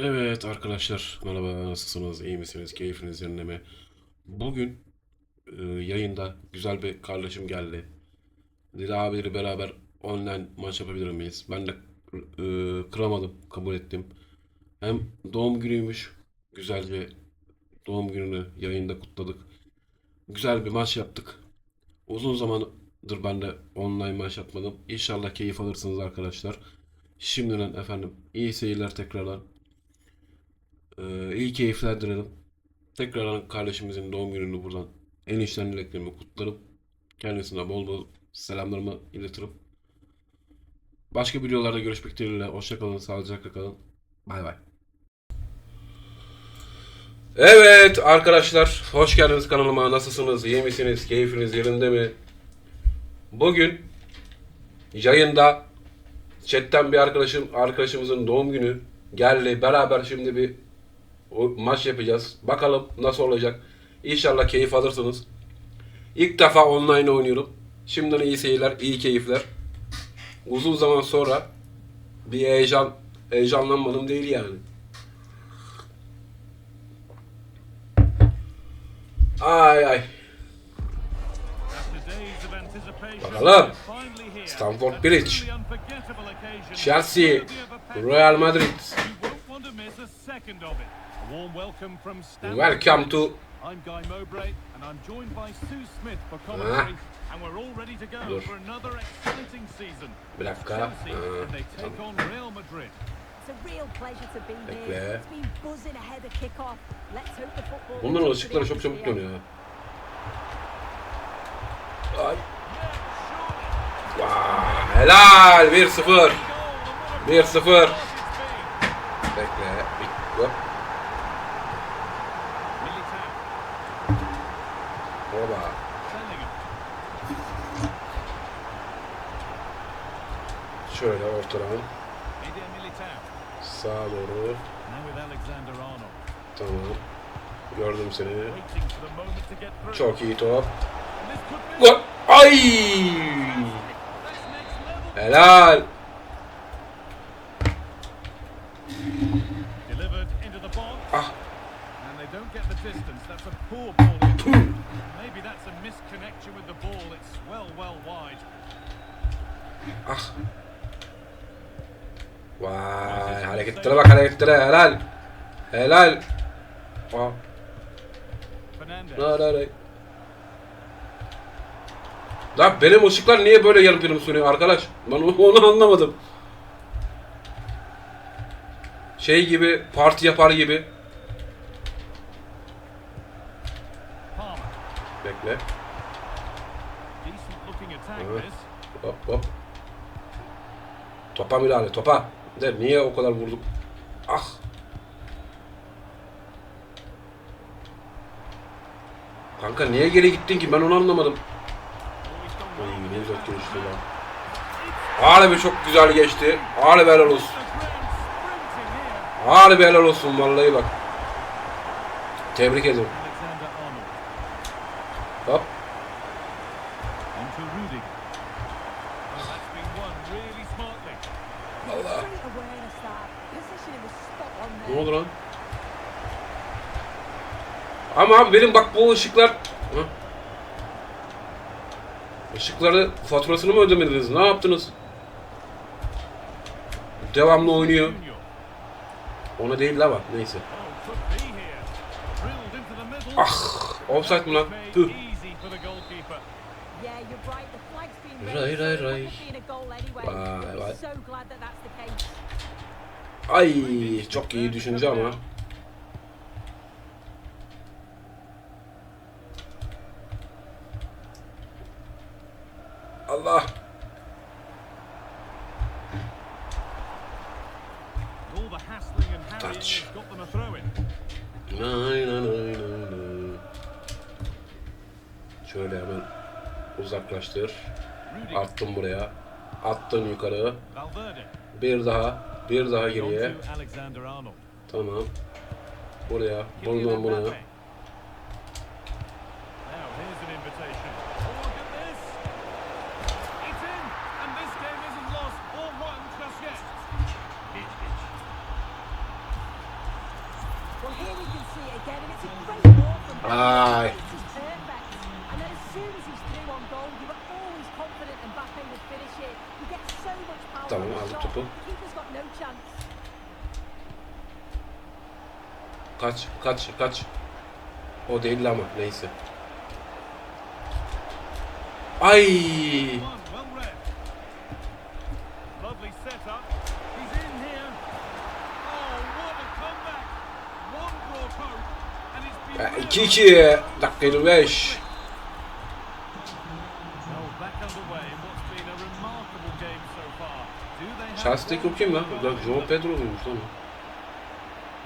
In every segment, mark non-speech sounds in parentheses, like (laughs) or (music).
Evet arkadaşlar merhaba nasılsınız iyi misiniz keyfiniz yerinde mi? Bugün e, yayında güzel bir kardeşim geldi. Dedi abileri beraber online maç yapabilir miyiz? Ben de e, kıramadım kabul ettim. Hem doğum günüymüş güzelce doğum gününü yayında kutladık. Güzel bir maç yaptık. Uzun zamandır ben de online maç yapmadım. İnşallah keyif alırsınız arkadaşlar. Şimdiden efendim iyi seyirler tekrardan. Ee, iyi keyifler dilerim. Tekrardan kardeşimizin doğum gününü buradan en içten dileklerimi kutlarım. Kendisine bol bol selamlarımı iletirim. Başka videolarda görüşmek dileğiyle. Hoşça kalın, sağlıcakla kalın. Bay bay. Evet arkadaşlar, hoş geldiniz kanalıma. Nasılsınız? İyi misiniz? Keyfiniz yerinde mi? Bugün yayında chatten bir arkadaşım arkadaşımızın doğum günü geldi. Beraber şimdi bir maç yapacağız. Bakalım nasıl olacak. İnşallah keyif alırsınız. İlk defa online oynuyorum. Şimdiden iyi seyirler, iyi keyifler. Uzun zaman sonra bir heyecan, heyecanlanmadım değil yani. Ay ay. Bakalım. Stamford Bridge. Chelsea, Real Madrid. Welcome to I'm Guy Mowbray and I'm joined by Sue Smith for Ah. commentary and we're all ready to go Dur. for another exciting season. Bir dakika. Chelsea Aa, and they take tamam. on Real Madrid. It's a real pleasure to be Bekle. here. It's been buzzing ahead of kick-off. Let's hope the football. Bunların ışıkları çok çabuk dönüyor. Ay. Vay, helal 1-0. 1-0. Bekle. Bir- Hop. Militao, Hoba. Bellingham, Şöyle ortadan sağa doğru. Tamam. Gördüm seni. Çok iyi top. Gol. Ay! Helal. Ah. Ah. Vay hareketlere bak hareketlere helal. Helal. Aa, Fernandez. la la la. Lan benim ışıklar niye böyle yarım prim sönüyor arkadaş? Ben onu- anlamadım. Şey gibi parti yapar gibi. Bekle. Evet. Hop hop. Topa müdahale topa. De niye o kadar vurdum? Ah. Kanka niye geri gittin ki ben onu anlamadım. Well. ne. Harbi çok güzel geçti. Harbi helal olsun. Harbi helal olsun vallahi bak. Tebrik ederim. Ama abi benim bak bu ışıklar... Hı? Işıkları faturasını mı ödemediniz? Ne yaptınız? Devamlı oynuyor. Ona değil la bak neyse. Ah! Offside mi lan? Tüh. Ray, ray, ray. Vay, vay. Ay çok iyi düşünce ama. Nay, nay. Şöyle hemen uzaklaştır. Attım buraya. Attım yukarı. Bir daha. Bir daha geriye. Tamam. Buraya. Buradan buna. Kaç, kaç, kaç. O değildi ama neyse. Ay! Ya, realised. 2-2. Dakika 25. Well, back underway in what's been a remarkable game so far. Do they have Chelsea'deki o one kim lan? Ulan Pedro muymuş lan?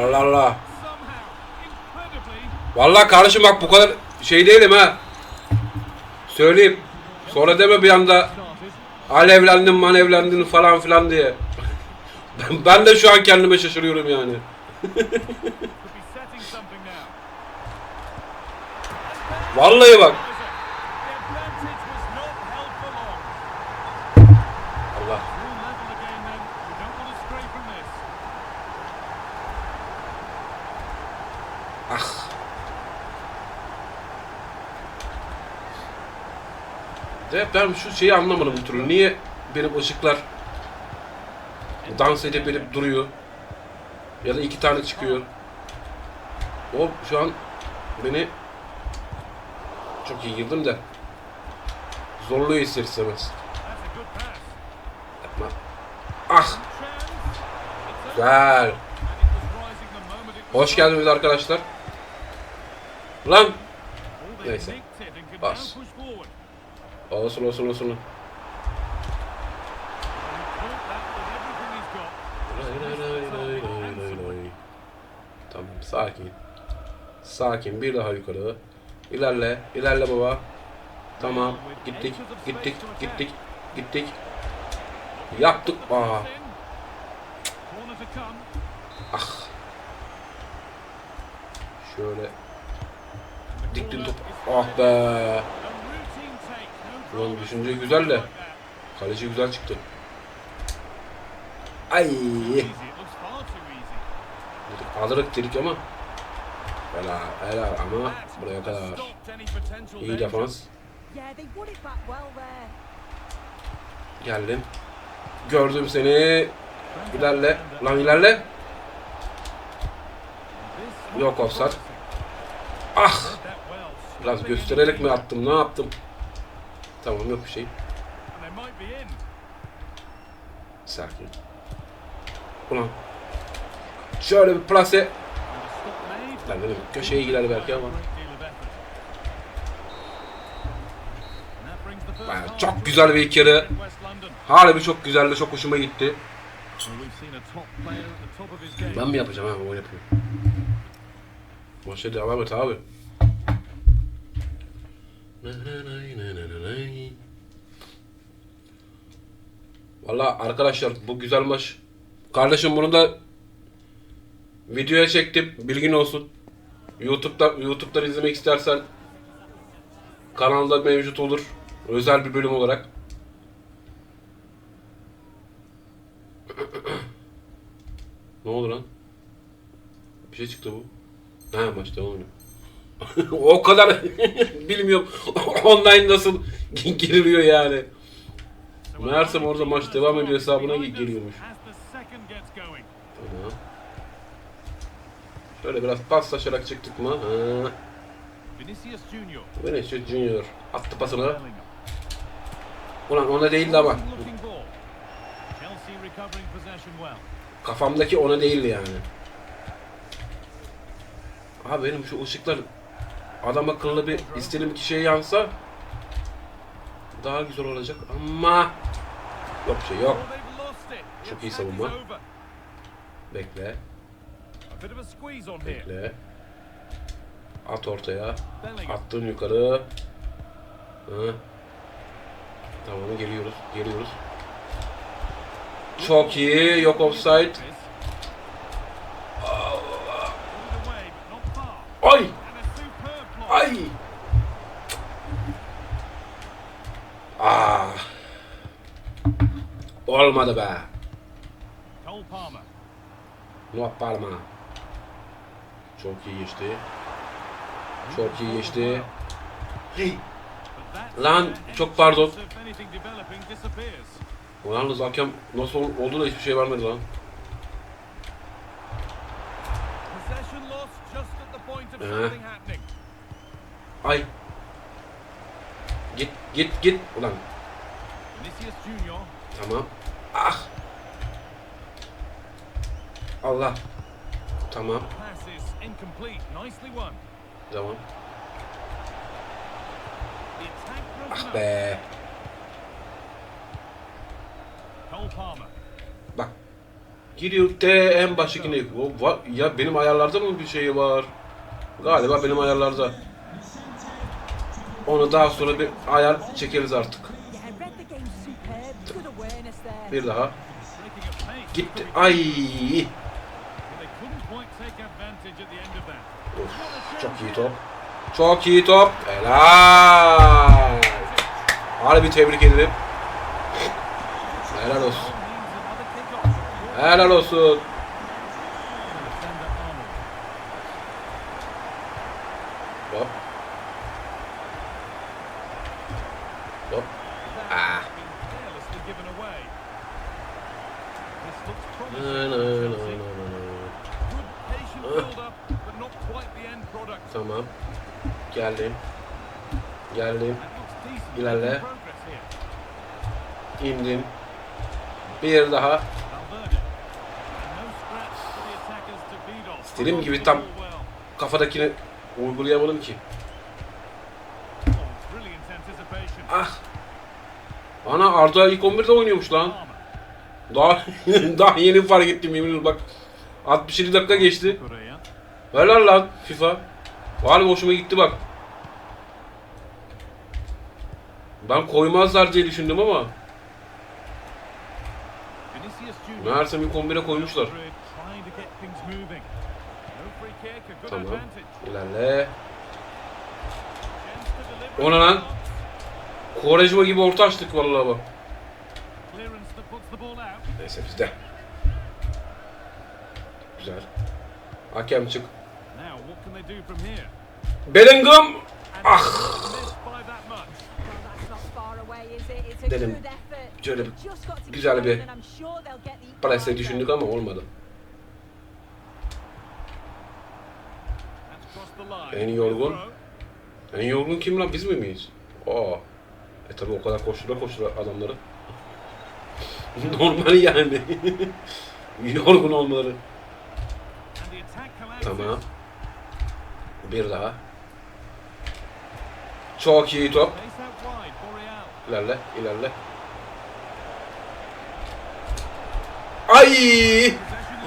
Allah Allah. Vallahi kardeşim bak bu kadar şey değilim ha. Söyleyeyim. Sonra deme bir anda alevlendin manevlendin falan filan diye. (laughs) Ben, ben de şu an kendime şaşırıyorum yani. Vallahi bak. De ben şu şeyi anlamadım bir türlü. Niye benim ışıklar dans edip edip duruyor? Ya da iki tane çıkıyor. O şu an beni çok iyi girdim de zorluyor ister istemez. Yapma. Ah güzel. Hoş geldiniz arkadaşlar. Lan Neyse. Bas. Lay lay lay lay. Tamam sakin. Sakin bir daha yukarı. İlerle, ilerle baba. Tamam. Gittik, gittik, gittik, gittik. Yaptık. Aa. Ah. Şöyle corner top. Ah be. Ulan düşünce güzel de. Kaleci güzel çıktı. Ay. Alırık dedik ama. Helal, helal ama buraya kadar. İyi defans. Geldim. Gördüm seni. İlerle. Lan ilerle. Yok offside. Ah. Biraz göstererek mi attım? Ne yaptım? Tamam yok bir şey. Sakin. Ulan. Şöyle bir plase. Lan dedim köşeye gider belki ama. Half çok güzel bir ilk yarı. Harbi çok güzeldi. Çok hoşuma gitti. Ben mi yapacağım ha? O yapıyor. Maça devam et abi. Valla arkadaşlar bu güzel maç. Kardeşim bunu da videoya çektim. Bilgin olsun. YouTube'da YouTube'dan izlemek istersen kanalda mevcut olur. Özel bir bölüm olarak. ne oldu lan? Bir şey çıktı bu. Ha maç devam ediyor. O kadar (laughs) bilmiyorum (laughs) online nasıl giriliyor yani. Meğersem orada maç devam ediyor hesabına geliyormuş. Tamam. Şöyle biraz paslaşarak çıktık mı? Ha. Vinicius Junior. Vinicius Junior attı pasını. Ulan ona değildi ama. Kafamdaki ona değildi yani. Abi benim şu ışıklar adam akıllı bir istediğim kişiye yansa daha güzel olacak ama Yok şey yok. Çok iyi savunma. Bekle. Bekle. At ortaya. Attın yukarı. Hı. Tamam geliyoruz. Geliyoruz. Çok iyi. Yok offside. Olmadı be. Cole Palmer. No Palma. Çok iyi geçti. Çok iyi geçti. Hey! Lan, çok pardon. Yalnız hakem nasıl ol- oldu da hiçbir şey vermedi lan. Happening. Ay! Git git git. Ulan tamam. Ah! Allah. Tamam. Tamam. Ah be. Bak. Giriyor de en baştakine. Var, ya benim ayarlarda mı bir şey var? Galiba benim ayarlarda. Onu daha sonra bir ayar çekeriz artık. Bir daha. Gitti. Ay. Of çok iyi top. Çok iyi top. Helal. Harbi tebrik ederim. Helal olsun. Helal olsun. Hop. Hop. Ah. Tamam. Geldim. Geldim. İlerle. İndim. Bir daha. İstediğim gibi tam-. Kafadakini uygulayamadım ki. Oh. Ah. Ana Arda ilk 11'de oynuyormuş lan. Daha (laughs) daha yeni fark ettim yemin ederim bak. 67 dakika geçti. Correa. Helal lan FIFA. Var hoşuma gitti bak. Ben koymazlar diye düşündüm ama meğersem ilk 11'e koymuşlar. Tamam. İlerle. Chance to deliver. O ne lan? Quaresma gibi orta açtık vallahi bak. Neyse bizde. Güzel. Hakem çık. Bellingham. Ah. Dedim, good effort. şöyle keep güzel bir Presse düşündük ama olmadı. En yorgun. En yorgun kim lan biz mi miyiz? Aa. E tabi o kadar koştura koştura adamları. (laughs) Normal yani. yorgun olmaları. Tamam. Bir daha. Çok iyi top. İlerle, ilerle. Ay!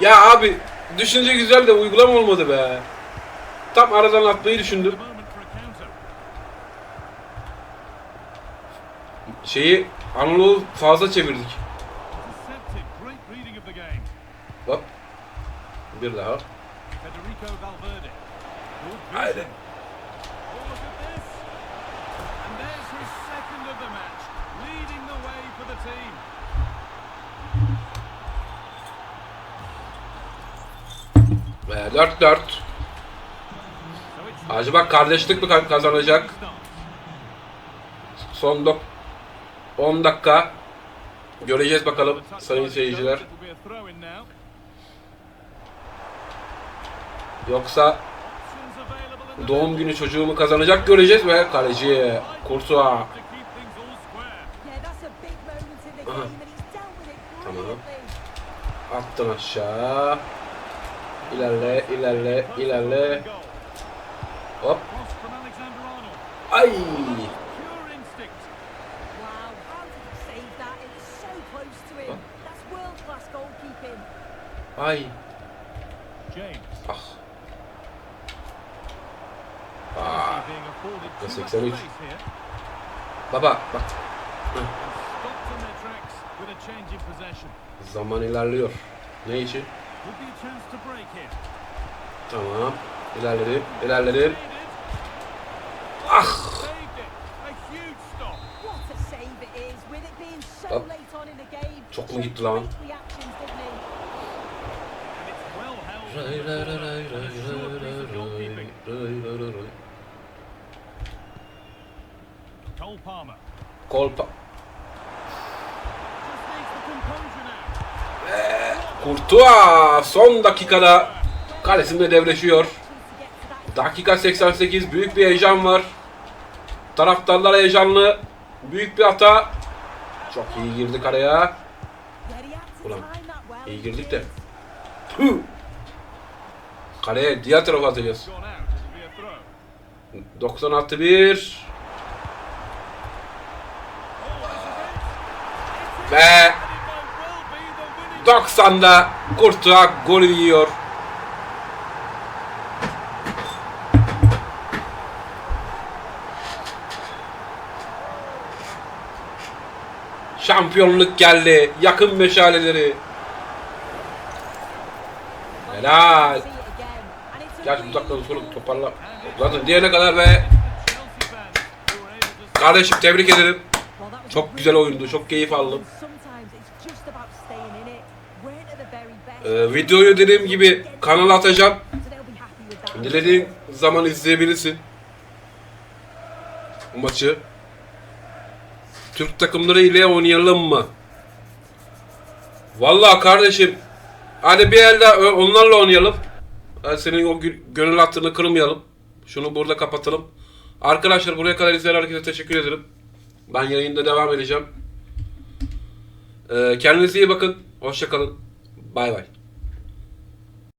Ya abi düşünce güzel de uygulama olmadı be. Tam aradan atmayı düşündüm. Şeyi Anadolu fazla çevirdik. For the team. Ve 4-4. So it's Acaba kardeşlik mi ka- kazanacak? Son dok 10 dakika. Göreceğiz bakalım sayın seyirciler. Yoksa doğum günü çocuğumu kazanacak göreceğiz ve kaleci Kurtuğa. Tamam. Attın aşağı. İlerle, ilerle, ilerle. Hop. Ay! Pure a change in possession. Zaman ilerliyor. Ne için? Tamam. İlerledim. İlerledim. Ah. Game. Çok mu gitti lan? Ray ray ray ray ray ray ray ray ray ray. Cole Palmer. The composure now. Kurtuğa son dakikada kalesinde devleşiyor. Dakika 88 büyük bir heyecan var. Taraftarlar heyecanlı. Büyük bir hata. Çok iyi girdik araya. Ulan, iyi girdik de. Tüh. Kaleye diğer tarafa atacağız. Gone out. It'll be a throw. 90 artı 1. Ve And it might well be the winning 90'da Kurtuğa golü yiyor. Şampiyonluk geldi. Yakın meşaleleri. Helal. Gerçi bu really dakikadan sonra toparla. Zaten diğerine kadar ve kardeşim tebrik ederim. Çok güzel oyundu. Çok keyif aldım. Ee, videoyu dediğim gibi kanala atacağım. Dilediğin zaman izleyebilirsin. Bu maçı. Türk takımları ile oynayalım mı? Vallahi kardeşim. Hadi bir elde onlarla oynayalım. Hadi senin o gönül hattını kırmayalım. Şunu burada kapatalım. Arkadaşlar buraya kadar izleyen herkese teşekkür ederim. Ben yayında devam edeceğim. Ee, kendinize iyi bakın. Hoşçakalın. Bay bay.